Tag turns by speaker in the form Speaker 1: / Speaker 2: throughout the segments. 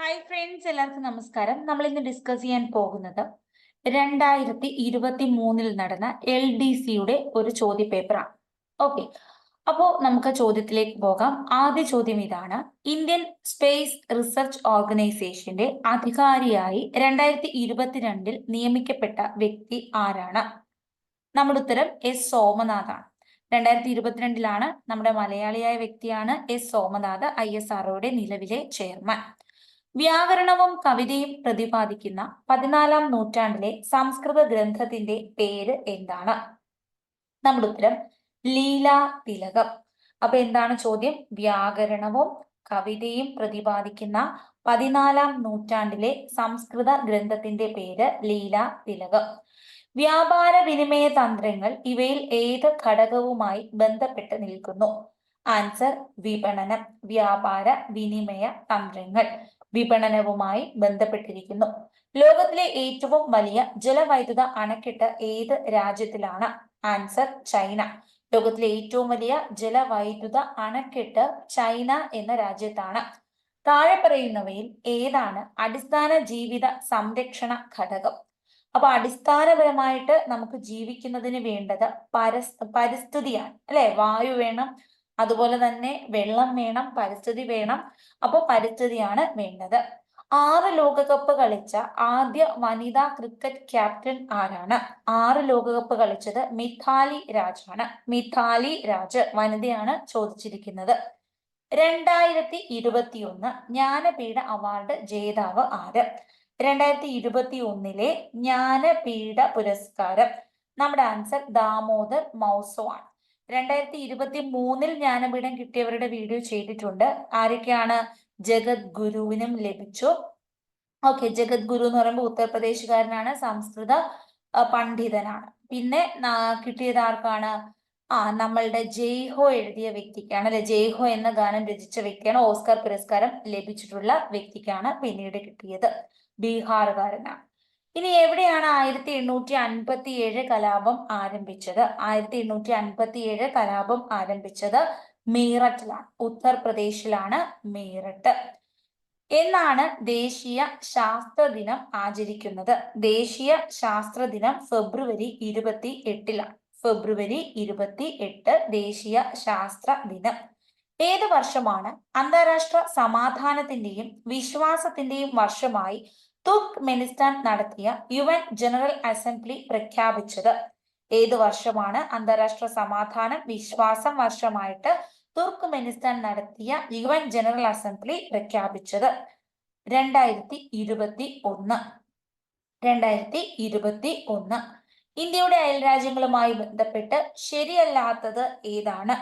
Speaker 1: Hi friends എല്ലാവർക്കും നമസ്കാരം. നമ്മൾ ഇന്ന് ഡിസ്കസ് ചെയ്യാൻ പോകുന്നത് രണ്ടായിരത്തി ഇരുപത്തി മൂന്നിൽ നടന്ന എൽ ഡി സിയുടെ ഒരു ചോദ്യ പേപ്പറാണ് ഓക്കെ അപ്പോ നമുക്ക് ചോദ്യത്തിലേക്ക് പോകാം. ആദ്യ ചോദ്യം ഇതാണ്. ഇന്ത്യൻ സ്പേസ് റിസർച്ച് ഓർഗനൈസേഷന്റെ അധികാരിയായി രണ്ടായിരത്തി ഇരുപത്തിരണ്ടിൽ നിയമിക്കപ്പെട്ട വ്യക്തി ആരാണ്? നമ്മുടെ ഉത്തരം എസ് സോമനാഥാണ്. രണ്ടായിരത്തി ഇരുപത്തിരണ്ടിലാണ് നമ്മുടെ മലയാളിയായ വ്യക്തിയാണ് എസ് സോമനാഥ് ഐ എസ് ആർഒയുടെ നിലവിലെ ചെയർമാൻ. വ്യാകരണവും കവിതയും പ്രതിപാദിക്കുന്ന പതിനാലാം നൂറ്റാണ്ടിലെ സംസ്കൃത ഗ്രന്ഥത്തിന്റെ പേര് എന്താണ്? നമ്മുടെ ഉത്തരം ലീലാ തിലകം. അപ്പൊ എന്താണ് ചോദ്യം? വ്യാകരണവും കവിതയും പ്രതിപാദിക്കുന്ന പതിനാലാം നൂറ്റാണ്ടിലെ സംസ്കൃത ഗ്രന്ഥത്തിന്റെ പേര് ലീലാ തിലകം. വ്യാപാര വിനിമയ തന്ത്രങ്ങൾ ഇവയിൽ ഏത് ഘടകവുമായി ബന്ധപ്പെട്ട് നിൽക്കുന്നു? ആൻസർ വിപണനം വ്യാപാര വിനിമയ തന്ത്രങ്ങൾ. വിപണനവുമായി ബന്ധപ്പെട്ടിരിക്കുന്നു. ലോകത്തിലെ ഏറ്റവും വലിയ ജലവൈദ്യുത അണക്കെട്ട് ഏത് രാജ്യത്തിലാണ്? Answer China. ലോകത്തിലെ ഏറ്റവും വലിയ ജലവൈദ്യുത അണക്കെട്ട് ചൈന എന്ന രാജ്യത്താണ്. താഴെ പറയുന്നവയിൽ ഏതാണ് അടിസ്ഥാന ജീവിത സംരക്ഷണ ഘടകം? അപ്പൊ അടിസ്ഥാനപരമായിട്ട് നമുക്ക് ജീവിക്കുന്നതിന് വേണ്ടത് പരസ് പരിസ്ഥിതിയാണ്. അല്ലെ? വായു വേണം അതുപോലെ തന്നെ വെള്ളം വേണം പരിസ്ഥിതി വേണം. അപ്പോൾ പരിസ്ഥിതിയാണ് വേണ്ടത്. ആറ് ലോകകപ്പ് കളിച്ച ആദ്യ വനിതാ ക്രിക്കറ്റ് ക്യാപ്റ്റൻ ആരാണ്? ആറ് ലോകകപ്പ് കളിച്ചത് മിഥാലി രാജാണ്. മിഥാലി രാജ് വനിതയാണ് ചോദിച്ചിരിക്കുന്നത്. രണ്ടായിരത്തി ഇരുപത്തിയൊന്ന് ജ്ഞാനപീഠ അവാർഡ് ജേതാവ് ആര്? രണ്ടായിരത്തി ഇരുപത്തി ഒന്നിലെ ജ്ഞാനപീഠ പുരസ്കാരം. നമ്മുടെ ആൻസർ ദാമോദർ മൗസോ ആണ് രണ്ടായിരത്തി ഇരുപത്തി മൂന്നിൽ ജ്ഞാനപീഠം കിട്ടിയവരുടെ വീഡിയോ ചെയ്തിട്ടുണ്ട്. ആരൊക്കെയാണ് ജഗത് ഗുരുവിനും ലഭിച്ചു? ഓക്കെ ജഗത് ഗുരു എന്ന് പറയുമ്പോൾ ഉത്തർപ്രദേശുകാരനാണ് സംസ്കൃത പണ്ഡിതനാണ്. പിന്നെ കിട്ടിയത് ആർക്കാണ്? ആ നമ്മളുടെ ജയ്ഹോ എഴുതിയ വ്യക്തിക്കാണ്. അല്ലെ ജയ്ഹോ എന്ന ഗാനം രചിച്ച വ്യക്തിയാണ്. ഓസ്കർ പുരസ്കാരം ലഭിച്ചിട്ടുള്ള വ്യക്തിക്കാണ് പിന്നീട് കിട്ടിയത്. ബീഹാറുകാരനാണ്. ഇനി എവിടെയാണ് ആയിരത്തി എണ്ണൂറ്റി അൻപത്തി ഏഴ് കലാപം ആരംഭിച്ചത്? ആയിരത്തി എണ്ണൂറ്റി അൻപത്തി ഏഴ് കലാപം ആരംഭിച്ചത് മീററ്റിലാണ്. ഉത്തർപ്രദേശിലാണ് മീററ്റ്. എന്നാണ് ദേശീയ ശാസ്ത്ര ദിനം ആചരിക്കുന്നത്? ദേശീയ ശാസ്ത്ര ദിനം ഫെബ്രുവരി ഇരുപത്തി എട്ടിലാണ് ഫെബ്രുവരി ഇരുപത്തി എട്ട് ദേശീയ ശാസ്ത്ര ദിനം. ഏത് വർഷമാണ്? അന്താരാഷ്ട്ര സമാധാനത്തിന്റെയും വിശ്വാസത്തിന്റെയും വർഷമായി തുർക്ക്മെനിസ്ഥാൻ നടത്തിയ യു എൻ ജനറൽ അസംബ്ലി പ്രഖ്യാപിച്ചത്. ഏത് വർഷമാണ് അന്താരാഷ്ട്ര സമാധാനം വിശ്വാസം വർഷമായിട്ട് തുർക്ക്മെനിസ്ഥാൻ നടത്തിയ യു എൻ ജനറൽ അസംബ്ലി പ്രഖ്യാപിച്ചത്? രണ്ടായിരത്തി ഇരുപത്തി ഒന്ന് രണ്ടായിരത്തി ഇരുപത്തി ഒന്ന് ഇന്ത്യയുടെ അയൽരാജ്യങ്ങളുമായി ബന്ധപ്പെട്ട് ശരിയല്ലാത്തത് ഏതാണ്?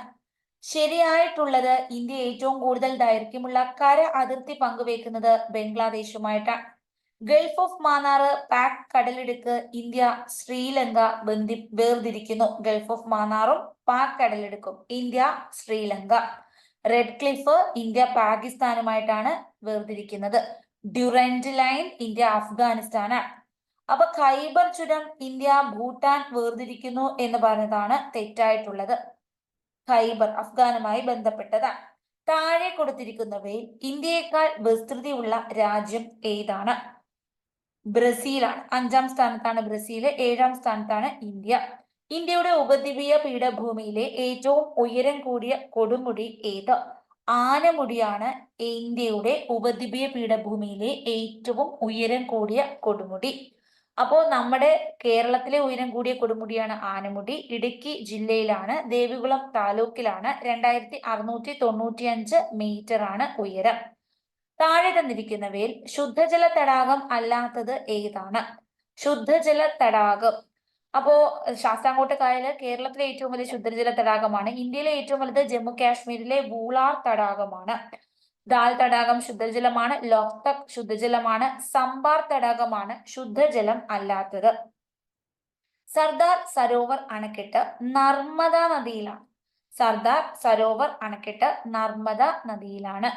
Speaker 1: ശരിയായിട്ടുള്ളത് ഇന്ത്യ ഏറ്റവും കൂടുതൽ ദൈർഘ്യമുള്ള കര അതിർത്തി പങ്കുവെക്കുന്നത് ബംഗ്ലാദേശുമായിട്ടാണ്. ഗൾഫ് ഓഫ് മാന്നാറ് പാക് കടലിടുക്ക് ഇന്ത്യ ശ്രീലങ്ക ബന്ധി വേർതിരിക്കുന്നു. ഗൾഫ് ഓഫ് മാന്നാറും പാക് കടലിടുക്കും. India Sri Lanka. Radcliffe India പാകിസ്ഥാനുമായിട്ടാണ് വേർതിരിക്കുന്നത്. ഡ്യൂറൻഡ് ലൈൻ ഇന്ത്യ അഫ്ഗാനിസ്ഥാനാണ്. അപ്പൊ ഖൈബർ ചുരം ഇന്ത്യ ഭൂട്ടാൻ വേർതിരിക്കുന്നു എന്ന് പറഞ്ഞതാണ് തെറ്റായിട്ടുള്ളത്. ഖൈബർ അഫ്ഗാനുമായി ബന്ധപ്പെട്ടതാണ്. താഴെ കൊടുത്തിരിക്കുന്നവയിൽ ഇന്ത്യയേക്കാൾ വിസ്തൃതിയുള്ള രാജ്യം ഏതാണ്? ബ്രസീലാണ്. അഞ്ചാം സ്ഥാനത്താണ് ബ്രസീൽ ഏഴാം സ്ഥാനത്താണ് ഇന്ത്യ. ഇന്ത്യയുടെ ഉപദ്വീപീയ പീഠഭൂമിയിലെ ഏറ്റവും ഉയരം കൂടിയ കൊടുമുടി ഏത്? ആനമുടിയാണ് ഇന്ത്യയുടെ ഉപദ്വീപീയ പീഠഭൂമിയിലെ ഏറ്റവും ഉയരം കൂടിയ കൊടുമുടി. അപ്പോൾ നമ്മുടെ കേരളത്തിലെ ഉയരം കൂടിയ കൊടുമുടിയാണ് ആനമുടി. ഇടുക്കി ജില്ലയിലാണ് ദേവികുളം താലൂക്കിലാണ്. രണ്ടായിരത്തി അറുന്നൂറ്റി തൊണ്ണൂറ്റി അഞ്ച് മീറ്റർ ആണ് ഉയരം. താഴെ തന്നിരിക്കുന്നവയിൽ ശുദ്ധജല തടാകം അല്ലാത്തത് ഏതാണ്? ശുദ്ധജല തടാകം അപ്പോ ശാസ്താംകോട്ട കായൽ കേരളത്തിലെ ഏറ്റവും വലിയ ശുദ്ധജല തടാകമാണ് ഇന്ത്യയിലെ ഏറ്റവും വലുത് ജമ്മു കാശ്മീരിലെ ബൂളാർ തടാകമാണ്. ദാൽ തടാകം ശുദ്ധജലമാണ് ലോക്തക് ശുദ്ധജലമാണ് സംബാർ തടാകമാണ് ശുദ്ധജലം അല്ലാത്തത്. സർദാർ സരോവർ അണക്കെട്ട് നർമ്മദ നദിയിലാണ്. സർദാർ സരോവർ അണക്കെട്ട് നർമ്മദ നദിയിലാണ്.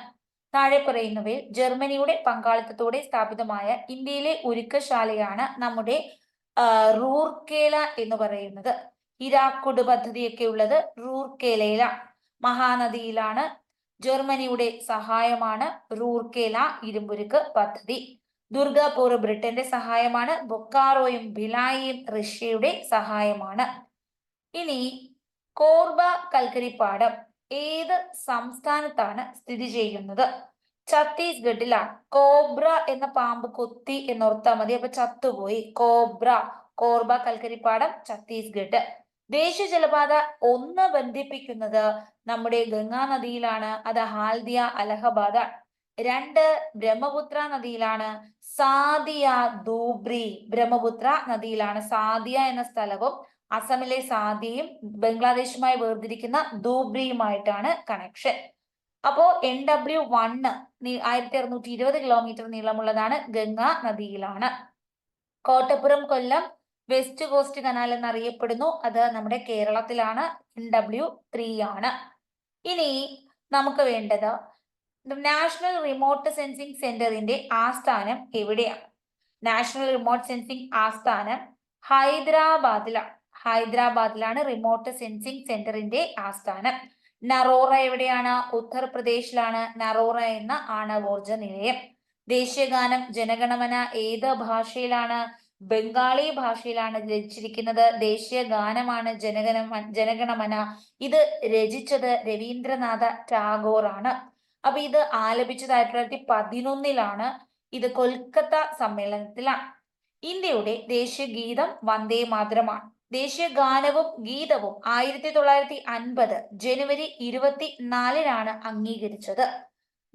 Speaker 1: താഴെ പറയുന്നവയിൽ ജർമ്മനിയുടെ പങ്കാളിത്തത്തോടെ സ്ഥാപിതമായ ഇന്ത്യയിലെ ഉരുക്കശാലയാണ് നമ്മുടെ റൂർക്കേല എന്ന് പറയുന്നത്. ഹിരാക്കുട് പദ്ധതിയൊക്കെ ഉള്ളത് റൂർക്കേലയിലാണ് മഹാനദിയിലാണ് ജർമ്മനിയുടെ സഹായമാണ് റൂർക്കേല ഇരുമ്പുരുക്ക് പദ്ധതി. ദുർഗാപൂർ ബ്രിട്ടന്റെ സഹായമാണ് ബൊക്കാറോയും ഭിലായിയും റഷ്യയുടെ സഹായമാണ്. ഇനി കോർബ കൽക്കരിപ്പാടം ഏത് സംസ്ഥാനത്താണ് സ്ഥിതി ചെയ്യുന്നത്? ഛത്തീസ്ഗഡിലാണ്. കോബ്ര എന്ന പാമ്പ് കൊത്തി എന്നോർത്താൽ മതി. അപ്പൊ ചത്തുപോയി. കോബ്ര കോർബ കൽക്കരിപ്പാടം ഛത്തീസ്ഗഡ്. ദേശീയ ജലപാത ഒന്ന് ബന്ധിപ്പിക്കുന്നത് നമ്മുടെ ഗംഗാ നദിയിലാണ്. അത് ഹാൽദിയ അലഹബാദ രണ്ട് ബ്രഹ്മപുത്ര നദിയിലാണ്. സാദിയ ദൂബ്രി ബ്രഹ്മപുത്ര നദിയിലാണ്. സാദിയ എന്ന സ്ഥലവും അസമിലെ സാദിയും ബംഗ്ലാദേശുമായി വേർതിരിക്കുന്ന ധൂബ്രിയുമായിട്ടാണ് കണക്ഷൻ അപ്പോ എൻ ഡബ്ല്യു വണ്ണ് ആയിരത്തി അറുന്നൂറ്റി ഇരുപത് കിലോമീറ്റർ നീളമുള്ളതാണ് Ganga നദിയിലാണ്. Kottappuram Kollam west coast canal എന്നറിയപ്പെടുന്നു. അത് നമ്മുടെ കേരളത്തിലാണ് എൻ ഡബ്ല്യു ത്രീ ആണ്. ഇനി നമുക്ക് വേണ്ടത് നാഷണൽ റിമോട്ട് സെൻസിംഗ് സെന്ററിന്റെ ആസ്ഥാനം എവിടെയാണ്? നാഷണൽ റിമോട്ട് സെൻസിംഗ് ആസ്ഥാനം ഹൈദരാബാദിലാണ്. ഹൈദരാബാദിലാണ് റിമോട്ട് സെൻസിംഗ് സെന്ററിന്റെ ആസ്ഥാനം. നറോറ എവിടെയാണ്? ഉത്തർപ്രദേശിലാണ് നറോറ എന്ന ആണവോർജ നിലയം. ദേശീയഗാനം ജനഗണമന ഏത് ഭാഷയിലാണ്? ബംഗാളി ഭാഷയിലാണ് രചിച്ചിരിക്കുന്നത്. ദേശീയ ഗാനമാണ് ജനഗണ ജനഗണമന. ഇത് രചിച്ചത് രവീന്ദ്രനാഥ ടാഗോർ ആണ് അപ്പൊ ഇത് ആലപിച്ചത് ആയിരത്തി തൊള്ളായിരത്തി പതിനൊന്നിലാണ് ഇത് കൊൽക്കത്ത സമ്മേളനത്തിലാണ്. ഇന്ത്യയുടെ ദേശീയ ഗീതം വന്ദേ മാതരമാണ്. ദേശീയ ഗാനവും ഗീതവും ആയിരത്തി തൊള്ളായിരത്തി അൻപത് ജനുവരി ഇരുപത്തി നാലിനാണ് അംഗീകരിച്ചത്.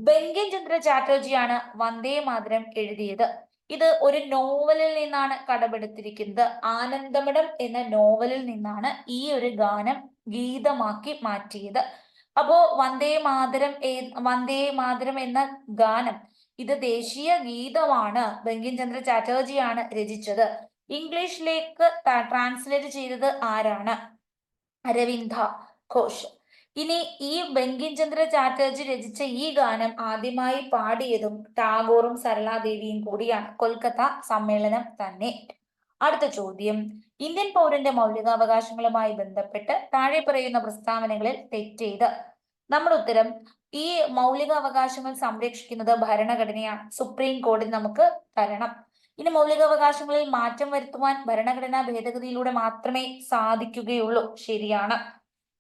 Speaker 1: ബങ്കിം ചന്ദ്ര ചാറ്റർജിയാണ് വന്ദേ മാതരം എഴുതിയത്. ഇത് ഒരു നോവലിൽ നിന്നാണ് കടമെടുത്തിരിക്കുന്നത്. ആനന്ദമഠം എന്ന നോവലിൽ നിന്നാണ് ഈ ഒരു ഗാനം ഗീതമാക്കി മാറ്റിയത്. അപ്പോ വന്ദേ മാതരം വന്ദേ മാതരം എന്ന ഗാനം ഇത് ദേശീയ ഗീതമാണ്. ബങ്കിം ചന്ദ്ര ചാറ്റർജിയാണ് രചിച്ചത്. ഇംഗ്ലീഷിലേക്ക് ട്രാൻസ്ലേറ്റ് ചെയ്തത് ആരാണ്? അരവിന്ദ ഘോഷ്. ഇനി ഈ ബങ്കിം ചന്ദ്ര ചാറ്റർജി രചിച്ച ഈ ഗാനം ആദ്യമായി പാടിയതും ടാഗോറും സരളാദേവിയും കൂടിയാണ്. കൊൽക്കത്ത സമ്മേളനം തന്നെ. അടുത്ത ചോദ്യം. ഇന്ത്യൻ പൗരന്റെ മൗലികാവകാശങ്ങളുമായി ബന്ധപ്പെട്ട് താഴെ പറയുന്ന പ്രസ്താവനകളിൽ തെറ്റെയ്ത് നമ്മുടെ ഉത്തരം ഈ മൗലികാവകാശങ്ങൾ സംരക്ഷിക്കുന്നത് ഭരണഘടനയാണ്. സുപ്രീം കോടതി നമുക്ക് തരണം. ഇനി മൗലികാവകാശങ്ങളിൽ മാറ്റം വരുത്തുവാൻ ഭരണഘടനാ ഭേദഗതിയിലൂടെ മാത്രമേ സാധിക്കുകയുള്ളൂ. ശരിയാണ്.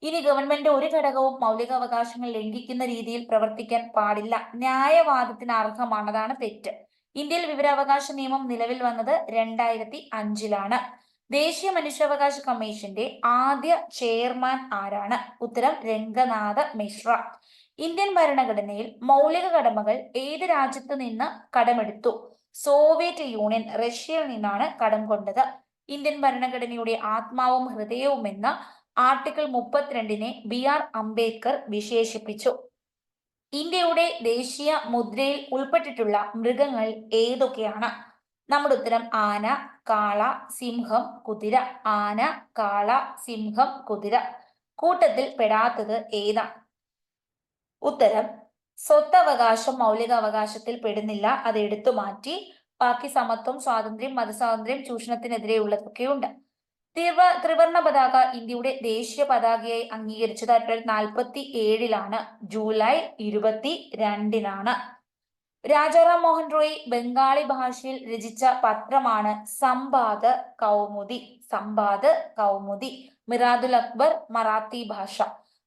Speaker 1: ഇനി ഗവൺമെന്റ് ഒരു ഘടകവും മൗലികാവകാശങ്ങൾ ലംഘിക്കുന്ന രീതിയിൽ പ്രവർത്തിക്കാൻ പാടില്ല. ന്യായവാദത്തിന് അർഹമാണതാണ് തെറ്റ്. ഇന്ത്യയിൽ വിവരാവകാശ നിയമം നിലവിൽ വന്നത് രണ്ടായിരത്തി അഞ്ചിലാണ് ദേശീയ മനുഷ്യാവകാശ കമ്മീഷന്റെ ആദ്യ ചെയർമാൻ ആരാണ്? ഉത്തരം രംഗനാഥ മിശ്ര. ഇന്ത്യൻ ഭരണഘടനയിൽ മൗലിക കടമകൾ ഏത് രാജ്യത്ത് നിന്ന് കടമെടുത്തു? സോവിയറ്റ് യൂണിയൻ റഷ്യയിൽ നിന്നാണ് കടം കൊണ്ടത്. ഇന്ത്യൻ ഭരണഘടനയുടെ ആത്മാവും ഹൃദയവും എന്ന ആർട്ടിക്കിൾ മുപ്പത്തിരണ്ടിനെ ബി ആർ അംബേദ്കർ വിശേഷിപ്പിച്ചു. ഇന്ത്യയുടെ ദേശീയ മുദ്രയിൽ ഉൾപ്പെട്ടിട്ടുള്ള മൃഗങ്ങൾ ഏതൊക്കെയാണ്? നമ്മുടെ ഉത്തരം ആന കാള സിംഹം കുതിര. ആന കാള സിംഹം കുതിര. കൂട്ടത്തിൽ പെടാത്തത് ഏതാണ് ഉത്തരം സ്വത്തവകാശം മൗലികാവകാശത്തിൽ പെടുന്നില്ല. അത് എടുത്തു മാറ്റി ബാക്കി സമത്വം സ്വാതന്ത്ര്യം മതസ്വാതന്ത്ര്യം ചൂഷണത്തിനെതിരെയുള്ളതൊക്കെയുണ്ട്. ത്രിവ ത്രിവർണ പതാക ഇന്ത്യയുടെ ദേശീയ പതാകയായി അംഗീകരിച്ചത് ആയിരത്തി തൊള്ളായിരത്തി നാൽപ്പത്തി ഏഴിലാണ് ജൂലൈ ഇരുപത്തി രണ്ടിനാണ് രാജാറാം മോഹൻ റോയ് ബംഗാളി ഭാഷയിൽ രചിച്ച പത്രമാണ് സംബാദ് കൗമുദി. സംബാദ് കൗമുദി. മിറാദുൽ അക്ബർ മറാത്തി ഭാഷ.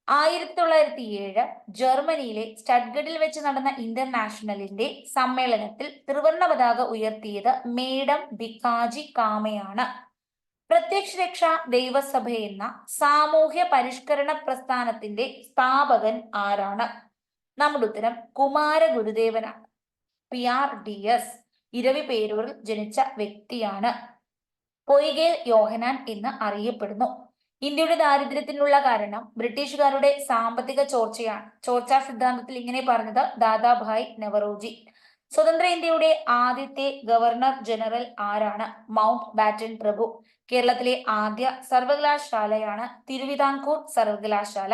Speaker 1: ആയിരത്തി തൊള്ളായിരത്തി ഏഴ് ജർമ്മനിയിലെ സ്റ്റഡ്ഗഡിൽ വെച്ച് നടന്ന ഇന്റർനാഷണലിന്റെ സമ്മേളനത്തിൽ ത്രിവർണ പതാക ഉയർത്തിയത് മേഡം ബിക്കാജി കാമയാണ്. പ്രത്യക്ഷ രക്ഷ ദൈവസഭ എന്ന സാമൂഹ്യ പരിഷ്കരണ പ്രസ്ഥാനത്തിന്റെ സ്ഥാപകൻ ആരാണ്? നമ്മുടെ ഉത്തരം കുമാര ഗുരുദേവനാണ്. പി ആർ ഡി എസ് ഇരവി പേരൂരിൽ ജനിച്ച വ്യക്തിയാണ്. പൊയ്കേൽ യോഹനാൻ എന്ന് അറിയപ്പെടുന്നു. ഇന്ത്യയുടെ ദാരിദ്ര്യത്തിനുള്ള കാരണം ബ്രിട്ടീഷുകാരുടെ സാമ്പത്തിക ചോർച്ചയാണ് ചോർച്ചാ സിദ്ധാന്തത്തിൽ ഇങ്ങനെ പറഞ്ഞത് ദാദാഭായ് നെവറോജി സ്വതന്ത്ര ഇന്ത്യയുടെ ആദ്യത്തെ ഗവർണർ ജനറൽ ആരാണ്? മൗണ്ട് ബാറ്റൻ പ്രഭു. കേരളത്തിലെ ആദ്യ സർവകലാശാലയാണ് തിരുവിതാംകൂർ സർവകലാശാല.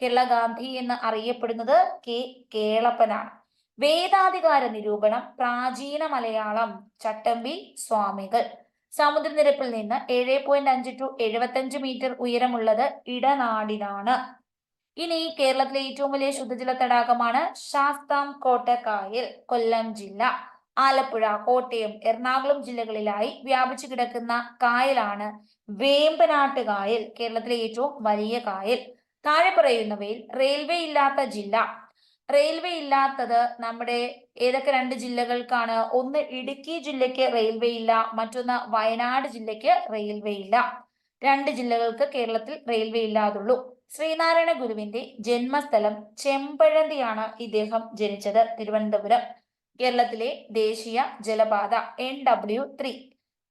Speaker 1: കേരള ഗാന്ധി എന്ന് അറിയപ്പെടുന്നത് കെ. കേളപ്പനാണ്. വേദാധികാര നിരൂപണം പ്രാചീന മലയാളം ചട്ടമ്പി സ്വാമികൾ. സമുദ്രനിരപ്പിൽ നിന്ന് ഏഴ് പോയിന്റ് അഞ്ച് ടു എഴുപത്തഞ്ച് മീറ്റർ ഉയരമുള്ളത് ഇടനാടിനാണ്. ഇനി കേരളത്തിലെ ഏറ്റവും വലിയ ശുദ്ധജല തടാകമാണ് ശാസ്താം കോട്ടക്കായൽ കൊല്ലം ജില്ല. ആലപ്പുഴ കോട്ടയം എറണാകുളം ജില്ലകളിലായി വ്യാപിച്ചു കിടക്കുന്ന കായലാണ് വേമ്പനാട്ട് കായൽ കേരളത്തിലെ ഏറ്റവും വലിയ കായൽ. താഴെ പറയുന്നവയിൽ റെയിൽവേ ഇല്ലാത്ത ജില്ല. റെയിൽവേ ഇല്ലാത്തത് നമ്മുടെ ഏതൊക്കെ രണ്ട് ജില്ലകൾക്കാണ്? ഒന്ന് ഇടുക്കി ജില്ലയ്ക്ക് റെയിൽവേ ഇല്ല മറ്റൊന്ന് വയനാട് ജില്ലയ്ക്ക് റെയിൽവേ ഇല്ല. രണ്ട് ജില്ലകൾക്ക് കേരളത്തിൽ റെയിൽവേ ഇല്ലാതുള്ളൂ. ശ്രീനാരായണ ഗുരുവിന്റെ ജന്മസ്ഥലം ചെമ്പഴന്തിയാണ് ഇദ്ദേഹം ജനിച്ചത് തിരുവനന്തപുരം. കേരളത്തിലെ ദേശീയ ജലപാത എൻ ഡബ്ല്യു ത്രീ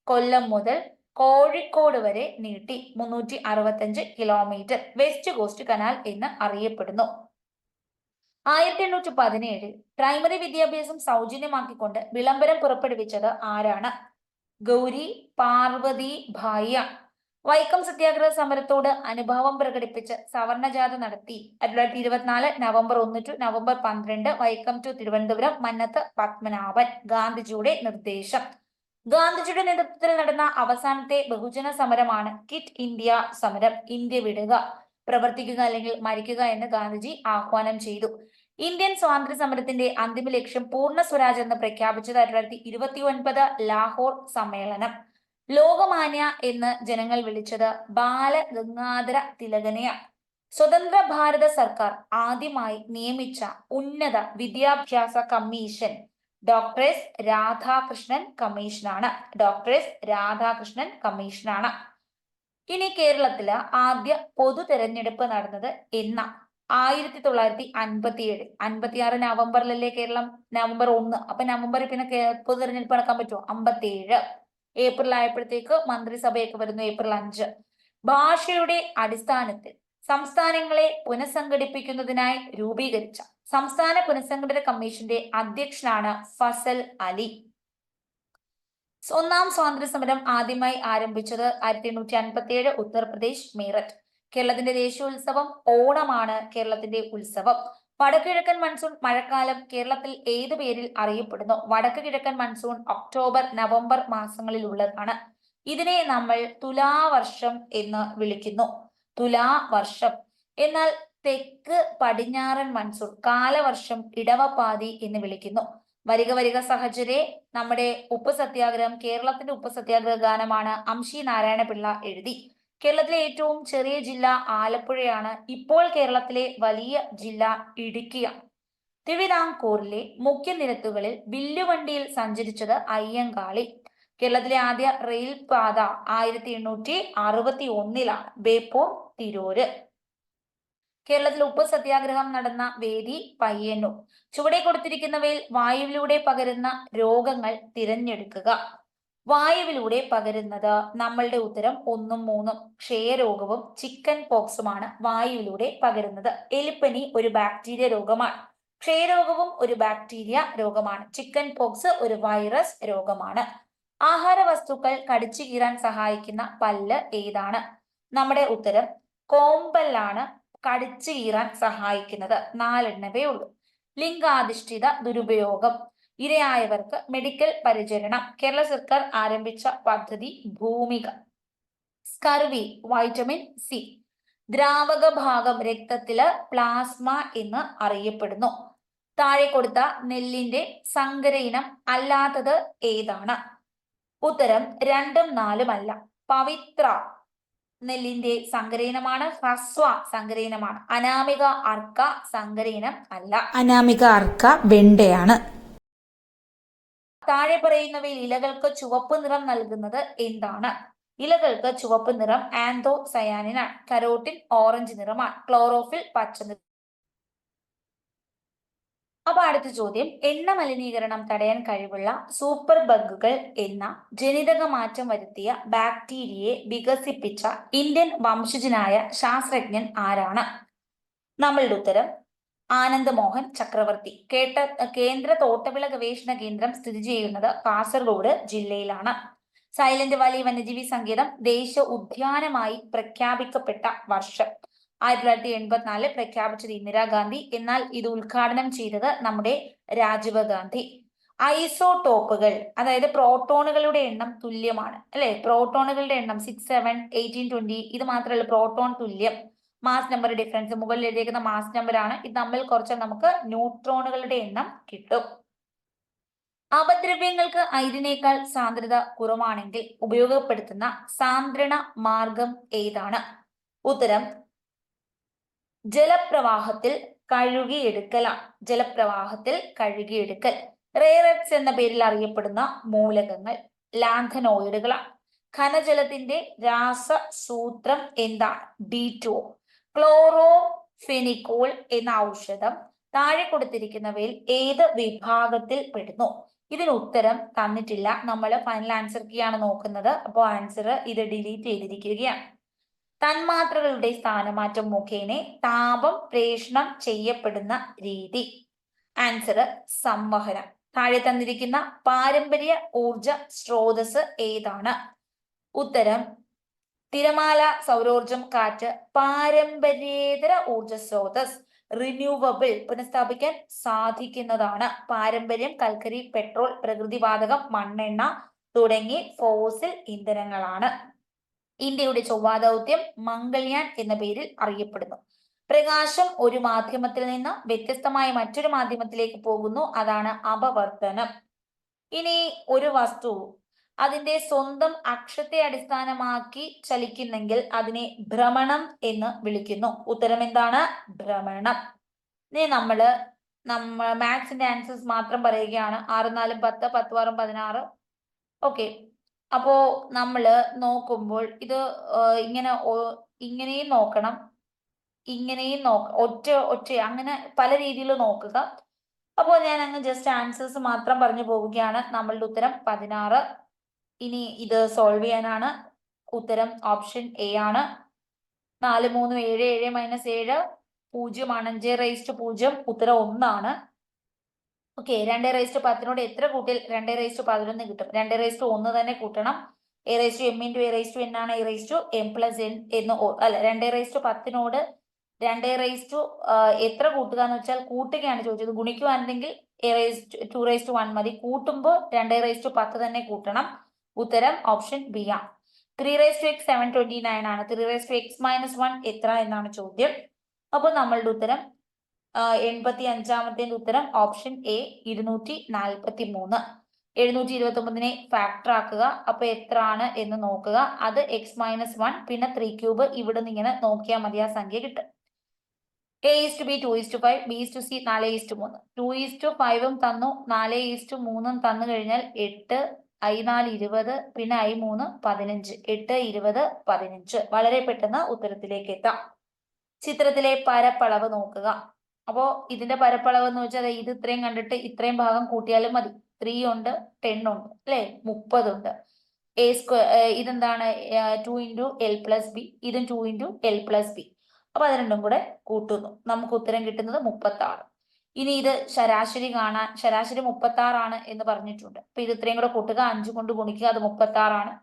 Speaker 1: കൊല്ലം മുതൽ കോഴിക്കോട് വരെ നീട്ടി മുന്നൂറ്റി അറുപത്തഞ്ച് കിലോമീറ്റർ വെസ്റ്റ് കോസ്റ്റ് കനാൽ എന്ന് അറിയപ്പെടുന്നു. ആയിരത്തി എണ്ണൂറ്റി പതിനേഴിൽ പ്രൈമറി വിദ്യാഭ്യാസം സൗജന്യമാക്കിക്കൊണ്ട് വിളംബരം പുറപ്പെടുവിച്ചത് ആരാണ്? ഗൗരി പാർവതി ഭായ. വൈക്കം സത്യാഗ്രഹ സമരത്തോട് അനുഭാവം പ്രകടിപ്പിച്ച് സവർണജാഥ നടത്തി. ആയിരത്തി തൊള്ളായിരത്തി ഇരുപത്തിനാല് നവംബർ ഒന്ന് ടു നവംബർ പന്ത്രണ്ട് വൈക്കം ടു തിരുവനന്തപുരം മന്നത്ത് പത്മനാഭൻ ഗാന്ധിജിയുടെ നിർദ്ദേശം. ഗാന്ധിജിയുടെ നേതൃത്വത്തിൽ നടന്ന അവസാനത്തെ ബഹുജന സമരമാണ് കിറ്റ് ഇന്ത്യ സമരം. ഇന്ത്യ വിടുക പ്രവർത്തിക്കുക അല്ലെങ്കിൽ മരിക്കുക എന്ന് ഗാന്ധിജി ആഹ്വാനം ചെയ്തു. ഇന്ത്യൻ സ്വാതന്ത്ര്യ സമരത്തിന്റെ അന്തിമ ലക്ഷ്യം പൂർണ സ്വരാജ് എന്ന് പ്രഖ്യാപിച്ചത് ആയിരത്തി ഇരുപത്തി ഒൻപത് ലാഹോർ സമ്മേളനം. ലോകമാന്യ എന്ന് ജനങ്ങൾ വിളിച്ചത് ബാലഗംഗാധര തിലകനെയാണ്. സ്വതന്ത്ര ഭാരത സർക്കാർ ആദ്യമായി നിയമിച്ച ഉന്നത വിദ്യാഭ്യാസ കമ്മീഷൻ ഡോക്ടറേസ് രാധാകൃഷ്ണൻ കമ്മീഷനാണ്. ഡോക്ടറേസ് രാധാകൃഷ്ണൻ കമ്മീഷനാണ്. ഇനി കേരളത്തിൽ ആദ്യ പൊതു തെരഞ്ഞെടുപ്പ് നടന്നത് എന്ന ആയിരത്തി തൊള്ളായിരത്തി അൻപത്തി ഏഴ് അൻപത്തി ആറ് നവംബറിലല്ലേ കേരളം? നവംബർ ഒന്ന്. അപ്പൊ നവംബറിൽ പിന്നെ പൊതു തെരഞ്ഞെടുപ്പ് നടക്കാൻ പറ്റുമോ അമ്പത്തി ഏഴ് ഏപ്രിൽ ആയപ്പോഴത്തേക്ക് മന്ത്രിസഭയൊക്കെ വരുന്നു ഏപ്രിൽ അഞ്ച് ഭാഷയുടെ അടിസ്ഥാനത്തിൽ സംസ്ഥാനങ്ങളെ പുനഃസംഘടിപ്പിക്കുന്നതിനായി രൂപീകരിച്ച സംസ്ഥാന പുനഃസംഘടന കമ്മീഷന്റെ അധ്യക്ഷനാണ് ഫസൽ അലി. ഒന്നാം സ്വാതന്ത്ര്യ സമരം ആദ്യമായി ആരംഭിച്ചത് ആയിരത്തി എണ്ണൂറ്റി അൻപത്തി ഏഴ് ഉത്തർപ്രദേശ് മീററ്റ്. കേരളത്തിന്റെ ദേശീയോത്സവം ഓണമാണ് കേരളത്തിന്റെ ഉത്സവം. വടക്കുകിഴക്കൻ മൺസൂൺ മഴക്കാലം കേരളത്തിൽ ഏത് പേരിൽ അറിയപ്പെടുന്നു? വടക്ക് കിഴക്കൻ മൺസൂൺ ഒക്ടോബർ നവംബർ മാസങ്ങളിൽ ഉള്ളതാണ് ഇതിനെ നമ്മൾ തുലാവർഷം എന്ന് വിളിക്കുന്നു. തുലാവർഷം. എന്നാൽ തെക്ക് പടിഞ്ഞാറൻ മൺസൂൺ കാലവർഷം ഇടവപ്പാതി എന്ന് വിളിക്കുന്നു. വരിക വരിക സഹചരെ നമ്മുടെ ഉപ്പ് സത്യാഗ്രഹം കേരളത്തിന്റെ ഉപ്പ് സത്യാഗ്രഹ ഗാനമാണ് അംശി നാരായണ പിള്ള എഴുതി. കേരളത്തിലെ ഏറ്റവും ചെറിയ ജില്ല ആലപ്പുഴയാണ്. ഇപ്പോൾ കേരളത്തിലെ വലിയ ജില്ല ഇടുക്കിയാണ്. തിരുവിതാംകൂറിലെ മുഖ്യ നിരത്തുകളിൽ വില്ലുവണ്ടിയിൽ സഞ്ചരിച്ചത് അയ്യങ്കാളി. കേരളത്തിലെ ആദ്യ റെയിൽ പാത ആയിരത്തി എണ്ണൂറ്റി അറുപത്തി ഒന്നിലാണ് ബേപ്പൂർ തിരൂര്. കേരളത്തിൽ ഉപ്പ് സത്യാഗ്രഹം നടന്ന വേദി പയ്യന്നൂർ. ചുവടെ കൊടുത്തിരിക്കുന്നവയിൽ വായുവിലൂടെ പകരുന്ന രോഗങ്ങൾ തിരഞ്ഞെടുക്കുക. വായുവിലൂടെ പകരുന്നത് നമ്മളുടെ ഉത്തരം ഒന്നും മൂന്നും ക്ഷയരോഗവും ചിക്കൻ പോക്സുമാണ് വായുവിലൂടെ പകരുന്നത്. എലിപ്പനി ഒരു ബാക്ടീരിയ രോഗമാണ്. ക്ഷയരോഗവും ഒരു ബാക്ടീരിയ രോഗമാണ്. ചിക്കൻ പോക്സ് ഒരു വൈറസ് രോഗമാണ്. ആഹാര വസ്തുക്കൾ കടിച്ചു കീറാൻ സഹായിക്കുന്ന പല്ല് ഏതാണ്? നമ്മുടെ ഉത്തരം കോമ്പല്ലാണ് കടിച്ചു കീറാൻ സഹായിക്കുന്നത്. നാലെണ്ണവേ ഉള്ളൂ. ലിംഗാധിഷ്ഠിത ദുരുപയോഗം. ഇരയായവർക്ക് മെഡിക്കൽ പരിചരണം. കേരള സർക്കാർ ആരംഭിച്ച പദ്ധതി ഭൂമിക. സ്കർവി വൈറ്റമിൻ സി ദ്രാവക ഭാഗം രക്തത്തിൽ പ്ലാസ്മ എന്ന് അറിയപ്പെടുന്നു. താഴെ കൊടുത്ത നെല്ലിന്റെ സങ്കര ഇനം അല്ലാത്തത് ഏതാണ്? ഉത്തരം രണ്ടും നാലും അല്ല. പവിത്ര നെല്ലിന്റെ സങ്കരയിനമാണ് ഹ്രസ്വ സങ്കരയിനമാണ്. അനാമിക അർക്ക സങ്കരയിനം അല്ല.
Speaker 2: അനാമിക അർക്ക വെണ്ടയാണ്.
Speaker 1: താഴെ പറയുന്നവയിൽ ഇലകൾക്ക് ചുവപ്പ് നിറം നൽകുന്നത് എന്താണ്? ഇലകൾക്ക് ചുവപ്പ് നിറം ആന്തോ സയാനിനാണ് കരോട്ടിൻ ഓറഞ്ച് നിറമാണ്. ക്ലോറോഫിൽ പച്ച നിറം. അപ്പൊ അടുത്ത ചോദ്യം. എണ്ണ മലിനീകരണം തടയാൻ കഴിവുള്ള സൂപ്പർ ബഗുകൾ എന്ന ജനിതക മാറ്റം വരുത്തിയ ബാക്ടീരിയയെ വികസിപ്പിച്ച ഇന്ത്യൻ വംശജനായ ശാസ്ത്രജ്ഞൻ ആരാണ്? നമ്മളുടെ ഉത്തരം ആനന്ദ് മോഹൻ ചക്രവർത്തി. കേട്ട കേന്ദ്ര തോട്ടവിള ഗവേഷണ കേന്ദ്രം സ്ഥിതി ചെയ്യുന്നത് കാസർഗോഡ് ജില്ലയിലാണ്. സൈലന്റ് വാലി വന്യജീവി സങ്കേതം ദേശീയ ഉദ്യാനമായി പ്രഖ്യാപിക്കപ്പെട്ട വർഷം. ആയിരത്തി തൊള്ളായിരത്തി എൺപത്തിനാല് പ്രഖ്യാപിച്ചത് ഇന്ദിരാഗാന്ധി എന്നാൽ ഇത് ഉദ്ഘാടനം ചെയ്തത് നമ്മുടെ രാജീവ് ഗാന്ധി. ഐസോടോപ്പുകൾ അതായത് പ്രോട്ടോണുകളുടെ എണ്ണം തുല്യമാണ്. അല്ലെ? പ്രോട്ടോണുകളുടെ എണ്ണം സിക്സ് സെവൻ എയ്റ്റീൻ ട്വന്റി ഇത് മാത്രമല്ല പ്രോട്ടോൺ തുല്യം. മാസ് നമ്പർ ഡിഫറൻസ് മുകളിൽ എഴുതിയിരിക്കുന്ന മാസ് നമ്പർ ആണ്. ഇത് തമ്മിൽ കുറച്ച് നമുക്ക് ന്യൂട്രോണുകളുടെ എണ്ണം കിട്ടും. അപദ്രവ്യങ്ങൾക്ക് അയിരിനേക്കാൾ സാന്ദ്രത കുറവാണെങ്കിൽ ഉപയോഗപ്പെടുത്തുന്ന സാന്ദ്രണ മാർഗം ഏതാണ്? ഉത്തരം ജലപ്രവാഹത്തിൽ കഴുകിയെടുക്കലാണ് ജലപ്രവാഹത്തിൽ കഴുകിയെടുക്കൽ. റേറെറ്റ്സ് എന്ന പേരിൽ അറിയപ്പെടുന്ന മൂലകങ്ങൾ ലാന്ധനോയിഡുകളാണ് ഖനജലത്തിന്റെ രാസസൂത്രം എന്താണ് ഡി ടു ക്ലോറോ ഫെനിക്കോൾ എന്ന ഔഷധം താഴെ കൊടുത്തിരിക്കുന്നവയിൽ ഏത് വിഭാഗത്തിൽ പെടുന്നു? ഇതിന് ഉത്തരം തന്നിട്ടില്ല. നമ്മൾ ഫൈനൽ ആൻസർ കീയാണ് നോക്കുന്നത്. അപ്പോൾ ആൻസർ ഇത് ഡിലീറ്റ് ചെയ്തിരിക്കുകയാണ്. തന്മാത്രകളുടെ സ്ഥാനമാറ്റം മുഖേന താപം പ്രേഷണം ചെയ്യപ്പെടുന്ന രീതി. ആൻസർ സംവഹനം. താഴെ തന്നിരിക്കുന്ന പാരമ്പര്യ ഊർജ സ്രോതസ് ഏതാണ്? ഉത്തരം തിരമാല സൗരോർജം കാറ്റ് പാരമ്പര്യേതര ഊർജ സ്രോതസ് റിന്യൂവബിൾ പുനഃസ്ഥാപിക്കാൻ സാധിക്കുന്നതാണ്. പാരമ്പര്യം കൽക്കരി പെട്രോൾ പ്രകൃതിവാതകം മണ്ണെണ്ണ തുടങ്ങി ഫോസിൽ ഇന്ധനങ്ങളാണ്. ഇന്ത്യയുടെ ചൊവ്വാ ദൗത്യം മംഗൾയാൻ എന്ന പേരിൽ അറിയപ്പെടുന്നു. പ്രകാശം ഒരു മാധ്യമത്തിൽ നിന്ന് വ്യത്യസ്തമായ മറ്റൊരു മാധ്യമത്തിലേക്ക് പോകുന്നു. അതാണ് അപവർത്തനം. ഇനി ഒരു വസ്തു അതിന്റെ സ്വന്തം അക്ഷത്തെ അടിസ്ഥാനമാക്കി ചലിക്കുന്നെങ്കിൽ അതിനെ ഭ്രമണം എന്ന് വിളിക്കുന്നു. ഉത്തരം എന്താണ്? ഭ്രമണം. ഇനി നമ്മൾ നമ്മ മാത്സിന്റെ ആൻസേഴ്സ് മാത്രം പറയുകയാണ്. ആറ് നാലും പത്ത് പത്ത് ആറും പതിനാറ്. ഓക്കെ അപ്പോ നമ്മൾ നോക്കുമ്പോൾ ഇത് ഇങ്ങനെ ഇങ്ങനെയും നോക്കണം. ഇങ്ങനെയും നോക്ക ഒറ്റ ഒറ്റ അങ്ങനെ പല രീതിയിൽ നോക്കുക. അപ്പോൾ ഞാൻ അങ്ങ് ജസ്റ്റ് ആൻസേഴ്സ് മാത്രം പറഞ്ഞു പോവുകയാണ്. നമ്മളുടെ ഉത്തരം പതിനാറ്. ഇനി ഇത് സോൾവ് ചെയ്യാനാണ് ഉത്തരം ഓപ്ഷൻ എ ആണ്. നാല് മൂന്ന് ഏഴ് ഏഴ് മൈനസ് ഏഴ് പൂജ്യമാണ് അഞ്ച് റേസ്റ്റ് പൂജ്യം ഉത്തരം ഒന്നാണ്. ഓക്കെ രണ്ട് റേസ്റ്റ് പത്തിനോട് എത്ര കൂട്ടിയാൽ രണ്ട് റേസ്റ്റ് പതിനൊന്ന് കിട്ടും. രണ്ട് റേസ്റ്റ് ഒന്ന് തന്നെ കൂട്ടണം. A raised M into A raised N ആണ് A raised M plus N എന്ന് അല്ല രണ്ട് റേസ്റ്റ് പത്തിനോട് രണ്ട് റേസ്റ്റു എത്ര കൂട്ടുക എന്ന് വെച്ചാൽ കൂട്ടുകയാണ് ചോദിച്ചത്. ഗുണിക്കുവാണെങ്കിൽ A raised two raised one മതി. കൂട്ടുമ്പോൾ രണ്ട് റേസ്റ്റ് പത്ത് തന്നെ കൂട്ടണം. ഉത്തരം ഓപ്ഷൻ ബി ആണ് three raise two x seven twenty nine ആണ്. Three raise two x minus one എത്ര എന്നാണ് ചോദ്യം. അപ്പോൾ നമ്മളുടെ ഉത്തരം എൺപത്തി അഞ്ചാമത്തെ ഉത്തരം ഓപ്ഷൻ എ ഇരുന്നൂറ്റി നാൽപ്പത്തി മൂന്ന് എഴുന്നൂറ്റി ഇരുപത്തി ഒമ്പതിനെ ഫാക്ടർ ആക്കുക. അപ്പൊ എത്ര ആണ് എന്ന് നോക്കുക. അത് എക്സ് മൈനസ് വൺ പിന്നെ ത്രീ ക്യൂബ് ഇവിടെ നിന്ന് ഇങ്ങനെ നോക്കിയാൽ മതി ആ സംഖ്യ കിട്ടും. A is to B two is to five B is to C നാല് ഈസ് ടു മൂന്ന്. ടു ഈസ് ടു ഫൈവും തന്നു നാല് ഈസ് ടു മൂന്നും തന്നു കഴിഞ്ഞാൽ എട്ട് ഐ നാല് ഇരുപത് പിന്നെ ഐ മൂന്ന് പതിനഞ്ച് എട്ട് ഇരുപത് പതിനഞ്ച്. വളരെ പെട്ടെന്ന് ഉത്തരത്തിലേക്ക് എത്താം. ചിത്രത്തിലെ പരപ്പളവ് നോക്കുക. അപ്പോ ഇതിന്റെ പരപ്പളവ് എന്ന് വെച്ചാൽ ഇത് ഇത്രയും കണ്ടിട്ട് ഇത്രയും ഭാഗം കൂട്ടിയാലും മതി. ത്രീ ഉണ്ട് ടെൻ ഉണ്ട് അല്ലെ? മുപ്പതുണ്ട് എ സ്ക്വയർ ഇതെന്താണ്? Two into L plus B. ഇതും two into L plus B. അപ്പൊ അത് രണ്ടും കൂടെ കൂട്ടുന്നു. നമുക്ക് ഉത്തരം കിട്ടുന്നത് മുപ്പത്തി ആറ് ഇനി ഇത് ശരാശരി കാണാൻ ശരാശരി മുപ്പത്തി ആറാണ് എന്ന് പറഞ്ഞിട്ടുണ്ട്. അപ്പൊ ഇത് ഇത്രയും കൂടെ കൂട്ടുക. അഞ്ച് കൊണ്ട് ഗുണിക്കുക അത് മുപ്പത്തി ആറാണ്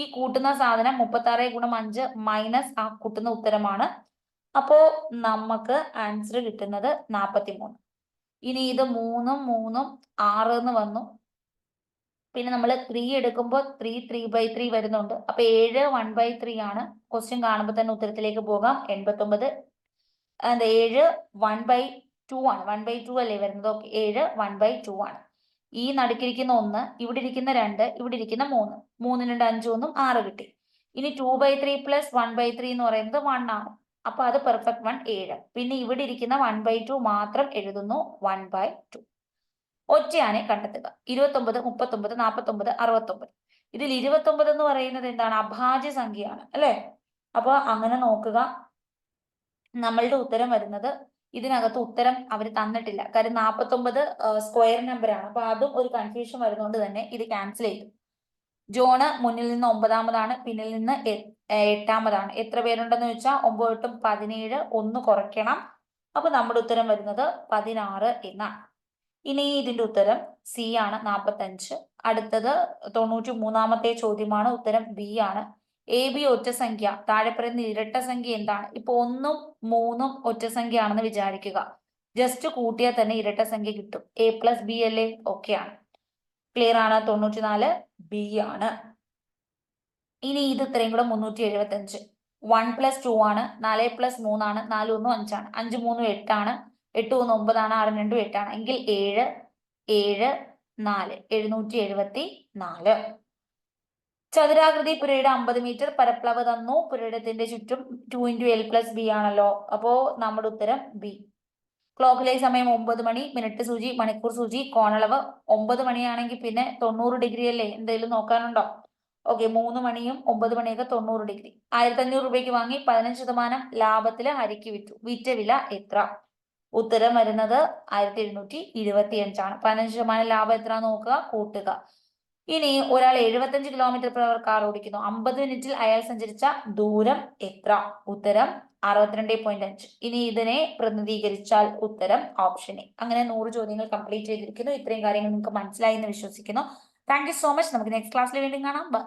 Speaker 1: ഈ കൂട്ടുന്ന സാധനം മുപ്പത്തി ആറ് ഗുണം അഞ്ച് മൈനസ് ആ കൂട്ടുന്ന ഉത്തരമാണ്. അപ്പോ നമുക്ക് ആൻസർ കിട്ടുന്നത് നാപ്പത്തി മൂന്ന് ഇനി ഇത് മൂന്നും മൂന്നും ആറ് എന്ന് വന്നു. പിന്നെ നമ്മൾ ത്രീ എടുക്കുമ്പോൾ ത്രീ ത്രീ ബൈ ത്രീ വരുന്നുണ്ട്. അപ്പൊ ഏഴ് വൺ ബൈ ത്രീ ആണ്. ക്വസ്റ്റ്യൻ കാണുമ്പോൾ തന്നെ ഉത്തരത്തിലേക്ക് പോകാം. എൺപത്തി ഒമ്പത് ഏഴ് വൺ ബൈ ടു ആണ്. വൺ ബൈ ടു അല്ലേ വരുന്നത്? ഓക്കെ ഏഴ് വൺ ബൈ ടു ആണ്. ഈ നടുക്കിരിക്കുന്ന ഒന്ന് ഇവിടെ ഇരിക്കുന്ന രണ്ട് ഇവിടെ ഇരിക്കുന്ന മൂന്ന്. മൂന്ന് രണ്ട് അഞ്ച് ഒന്നും ആറ് കിട്ടി. ഇനി two by three plus one by three എന്ന് പറയുന്നത് വൺ ആണ്. അപ്പൊ അത് പെർഫെക്റ്റ് വൺ ഏഴ്. പിന്നെ ഇവിടെ ഇരിക്കുന്ന വൺ ബൈ ടു മാത്രം എഴുതുന്നു വൺ ബൈ ടു ഒറ്റയാനെ കണ്ടെത്തുക. ഇരുപത്തൊമ്പത് മുപ്പത്തൊമ്പത് നാൽപ്പത്തൊമ്പത് അറുപത്തൊമ്പത്. ഇതിൽ ഇരുപത്തൊമ്പത് എന്ന് പറയുന്നത് എന്താണ്? അഭാജ്യ സംഖ്യയാണ്. അല്ലെ? അപ്പൊ അങ്ങനെ നോക്കുക. നമ്മളുടെ ഉത്തരം വരുന്നത് ഇതിനകത്ത് ഉത്തരം അവർ തന്നിട്ടില്ല. കാര്യം നാൽപ്പത്തൊമ്പത് സ്ക്വയർ നമ്പർ ആണ്. അപ്പൊ അതും ഒരു കൺഫ്യൂഷൻ വരുന്നതുകൊണ്ട് തന്നെ ഇത് ക്യാൻസൽ ചെയ്തു. ജോണ് മുന്നിൽ നിന്ന് ഒമ്പതാമതാണ് പിന്നിൽ നിന്ന് എട്ടാമതാണ്. എത്ര പേരുണ്ടെന്ന് വെച്ചാൽ ഒമ്പത് എട്ടും പതിനേഴ് ഒന്ന് കുറയ്ക്കണം. അപ്പൊ നമ്മുടെ ഉത്തരം വരുന്നത് പതിനാറ് എന്നാണ്. ഇനി ഇതിന്റെ ഉത്തരം സി ആണ് നാൽപ്പത്തഞ്ച് അടുത്തത് തൊണ്ണൂറ്റി മൂന്നാമത്തെ ചോദ്യമാണ്. ഉത്തരം ബി ആണ്. എ ബി ഒറ്റ സംഖ്യ താഴെ പറയുന്ന ഇരട്ട സംഖ്യ എന്താണ് ഇപ്പൊ ഒന്നും മൂന്നും ഒറ്റ സംഖ്യ ആണെന്ന് വിചാരിക്കുക. ജസ്റ്റ് കൂട്ടിയാൽ തന്നെ ഇരട്ട സംഖ്യ കിട്ടും. എ പ്ലസ് ബി അല്ലേ? ഓക്കെ ആണ്. ക്ലിയർ ആണ്? തൊണ്ണൂറ്റിനാല് ബി ആണ്. ഇനി ഇത് ഇത്രയും കൂടെ മുന്നൂറ്റി എഴുപത്തി അഞ്ച് വൺ പ്ലസ് ടു ആണ്. നാല് പ്ലസ് മൂന്നാണ് നാല് ഒന്നും അഞ്ചാണ് അഞ്ച് മൂന്നും എട്ടാണ് എട്ട് ഒന്ന് ഒമ്പതാണ്. ആറ് രണ്ടും എട്ടാണ് എങ്കിൽ ഏഴ് ഏഴ് നാല്. എഴുന്നൂറ്റി എഴുപത്തി നാല് ചതുരാകൃതി പുരയുടെ അമ്പത് മീറ്റർ പരപ്ലവ് തന്നു. പുരയിടത്തിന്റെ ചുറ്റും two into L plus B ആണല്ലോ. അപ്പോ നമ്മുടെ ഉത്തരം ബി ക്ലോക്കിലെ സമയം ഒമ്പത് മണി മിനിറ്റ് സൂചി മണിക്കൂർ സൂചി കോണളവ് ഒമ്പത് മണിയാണെങ്കിൽ പിന്നെ തൊണ്ണൂറ് ഡിഗ്രി അല്ലേ? എന്തെങ്കിലും നോക്കാനുണ്ടോ? ഓക്കെ മൂന്ന് മണിയും ഒമ്പത് മണിയൊക്കെ തൊണ്ണൂറ് ഡിഗ്രി ആയിരത്തി അഞ്ഞൂറ് രൂപയ്ക്ക് വാങ്ങി പതിനഞ്ച് ശതമാനം ലാഭത്തിൽ ഹരിക്ക് വിറ്റു. വിറ്റ വില എത്ര? ഉത്തരം വരുന്നത് ആയിരത്തി എഴുന്നൂറ്റി ഇരുപത്തി അഞ്ചാണ് പതിനഞ്ച് ശതമാനം ലാഭം എത്ര നോക്കുക. കൂട്ടുക. ഇനി ഒരാൾ എഴുപത്തഞ്ച് കിലോമീറ്റർ പെർ അവർ കാർ ഓടിക്കുന്നു. അമ്പത് മിനിറ്റിൽ അയാൾ സഞ്ചരിച്ച ദൂരം എത്ര? ഉത്തരം അറുപത്തിരണ്ട് പോയിന്റ് അഞ്ച്. ഇനി ഇതിനെ പ്രതിനിധീകരിച്ചാൽ ഉത്തരം ഓപ്ഷൻ എ അങ്ങനെ നൂറ് ചോദ്യങ്ങൾ കംപ്ലീറ്റ് ചെയ്തിരിക്കുന്നു. ഇത്രയും കാര്യങ്ങൾ നിങ്ങൾക്ക് മനസ്സിലായി എന്ന് വിശ്വസിക്കുന്നു. താങ്ക് യു സോ മച്ച് നമുക്ക് നെക്സ്റ്റ് ക്ലാസ്സിൽ വീണ്ടും കാണാം. ബൈ